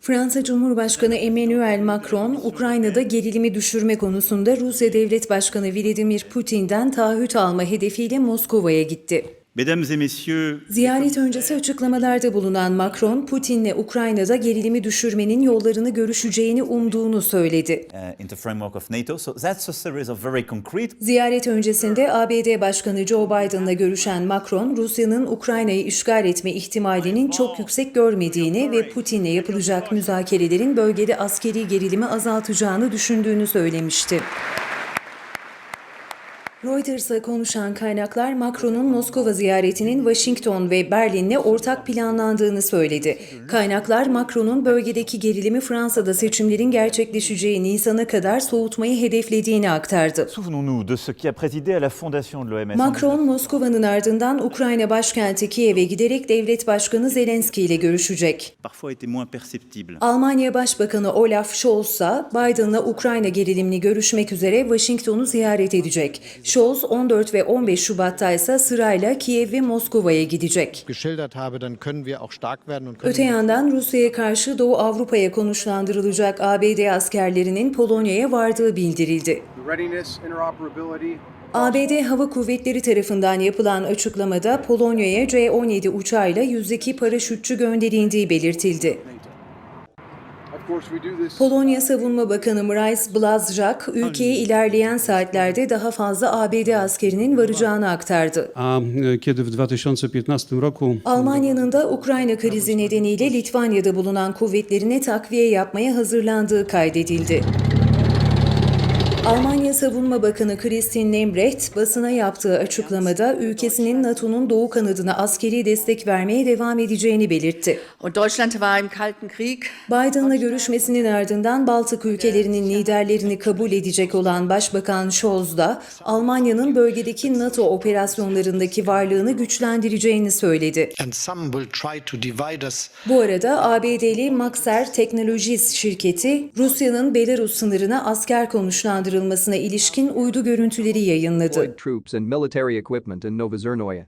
Fransa Cumhurbaşkanı Emmanuel Macron, Ukrayna'da gerilimi düşürme konusunda Rusya Devlet Başkanı Vladimir Putin'den taahhüt alma hedefiyle Moskova'ya gitti. Ziyaret öncesi açıklamalarda bulunan Macron, Putin'le Ukrayna'da gerilimi düşürmenin yollarını görüşeceğini umduğunu söyledi. uh, Ziyaret öncesinde ABD Başkanı Joe Biden'la görüşen Macron, Rusya'nın Ukrayna'yı işgal etme ihtimalinin çok yüksek görmediğini ve Putin'le yapılacak müzakerelerin bölgede askeri gerilimi azaltacağını düşündüğünü söylemişti. Reuters'a konuşan kaynaklar Macron'un Moskova ziyaretinin Washington ve Berlin'le ortak planlandığını söyledi. Kaynaklar Macron'un bölgedeki gerilimi Fransa'da seçimlerin gerçekleşeceği Nisan'a kadar soğutmayı hedeflediğini aktardı. Macron, Moskova'nın ardından Ukrayna başkenti Kiev'e giderek devlet başkanı Zelenski ile görüşecek. Almanya Başbakanı Olaf Scholz ise Biden'la Ukrayna gerilimini görüşmek üzere Washington'u ziyaret edecek. Scholz 14 ve 15 Şubat'ta ise sırayla Kiev ve Moskova'ya gidecek. Öte yandan Rusya'ya karşı Doğu Avrupa'ya konuşlandırılacak ABD askerlerinin Polonya'ya vardığı bildirildi. ABD Hava Kuvvetleri tarafından yapılan açıklamada Polonya'ya C-17 uçağıyla yüzdeki paraşütçü gönderildiği belirtildi. Polonya Savunma Bakanı Mrajs Blazjak, ülkeye ilerleyen saatlerde daha fazla ABD askerinin varacağını aktardı. E, kiedy w 2015 roku Almanya'nın da Ukrayna krizi nedeniyle Litvanya'da bulunan kuvvetlerine takviye yapmaya hazırlandığı kaydedildi. Almanya Savunma Bakanı Christine Lambrecht basına yaptığı açıklamada ülkesinin NATO'nun doğu kanadına askeri destek vermeye devam edeceğini belirtti. Und Deutschland war im Kalten Krieg. Biden'la görüşmesinin ardından Baltık ülkelerinin liderlerini kabul edecek olan Başbakan Scholz da Almanya'nın bölgedeki NATO operasyonlarındaki varlığını güçlendireceğini söyledi. and some will try to divide us Bu arada ABD'li Maxar Technologies şirketi Rusya'nın Belarus sınırına asker konuşlandırılmasına ilişkin uydu görüntüleri yayınladı.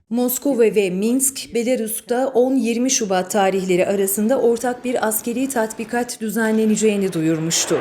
Moskova ve Minsk, Belarus'ta 10-20 Şubat tarihleri arasında ortak bir askeri tatbikat düzenleneceğini duyurmuştu.